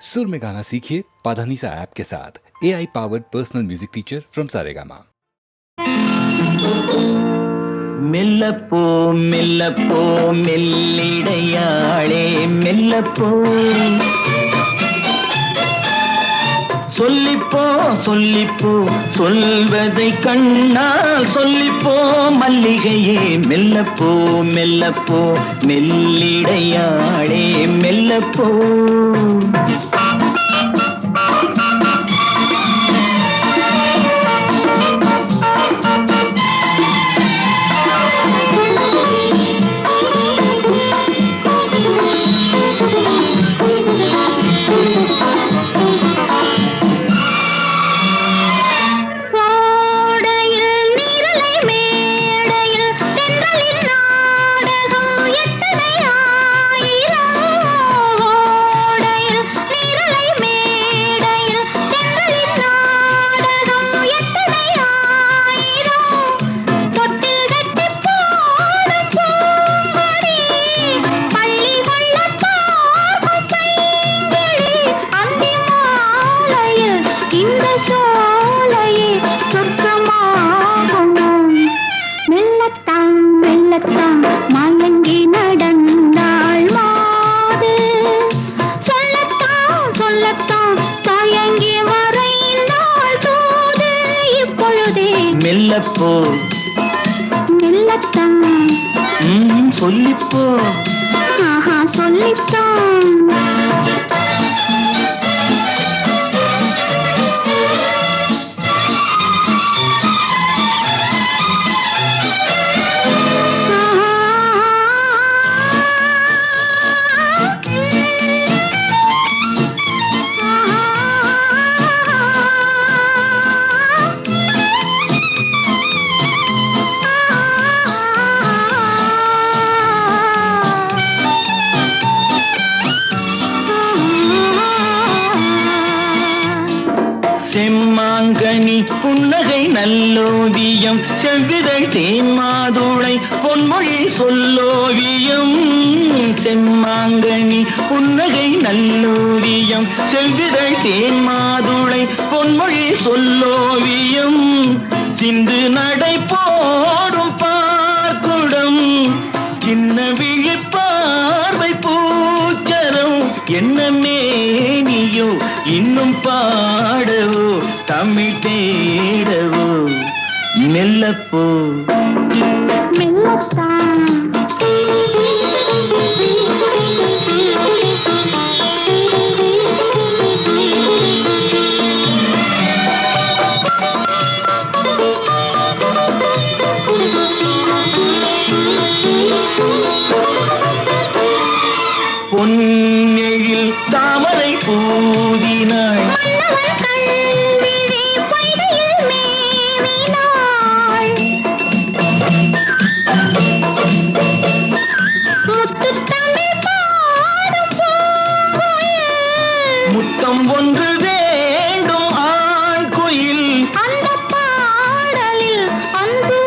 सुर में गाना सीखिए पाधानीसा ऐप के साथ A I powered personal music teacher from Saregama மெல்லப்போ மெல்லப்போ மெல்லிடையாளே மெல்லப்போ சொல்லிப்போ சொல்லிப்போ சொல்வதை கண்ணால் சொல்லிப்போ மல்லிகையே மெல்லப்போ மெல்லப்போ. மெல்லிடையாளே மெல்லப்போ. இந்த சோலையே சொர்க்கமாகும்? மெல்லத்தான் மெல்லத்தான் மயங்கி நடந்தாள் மாது. சொல்லத்தான் சொல்லத்தான் தயங்கி மறைந்தாள் தூது. இப்பொழுதே மெல்லப்போ. மெல்லத்தான். சொல்லிப்போ. ஆஹா சொல்லித்தான். புன்னகை நல்லோவியம் செவ்விதை தேன் மாதுளை பொன்மொழி சொல்லோவியம். செம்மாங்கனி புன்னகை நல்லோவியம் செவ்விதை தேன் மாதுளை பொன்மொழி சொல்லோவியம். சிந்து நடை போடும் பார்க்குடம் சின்ன விழிப்பார்வை பூச்சரம். என்ன மேனியோ இன்னும் பாடவோ? தமிழ் தேடவோ மெல்லப்போ. மெல்லத்தான் பொன்னெழில் தாமரை பூதினாள் முத்தம் ஒன்று வேண்டும் ஆண் குயில். அந்தப் பாடலில் அன்பு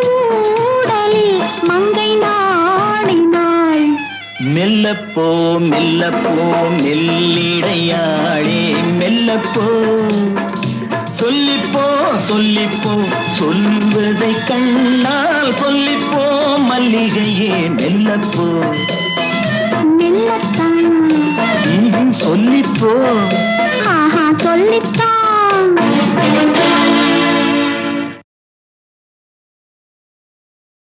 ஊடலில் மங்கை நாடினாள். மெல்லப்போ மெல்லப்போ மெல்லிடையாளே மெல்லப்போ. சொல்லிப்போ சொல்லிப்போ சொல்வதை கண்ணால் சொல்லிப்போ மல்லிகையே மெல்லப்போ. சொல்லி சொல்லித்தான்.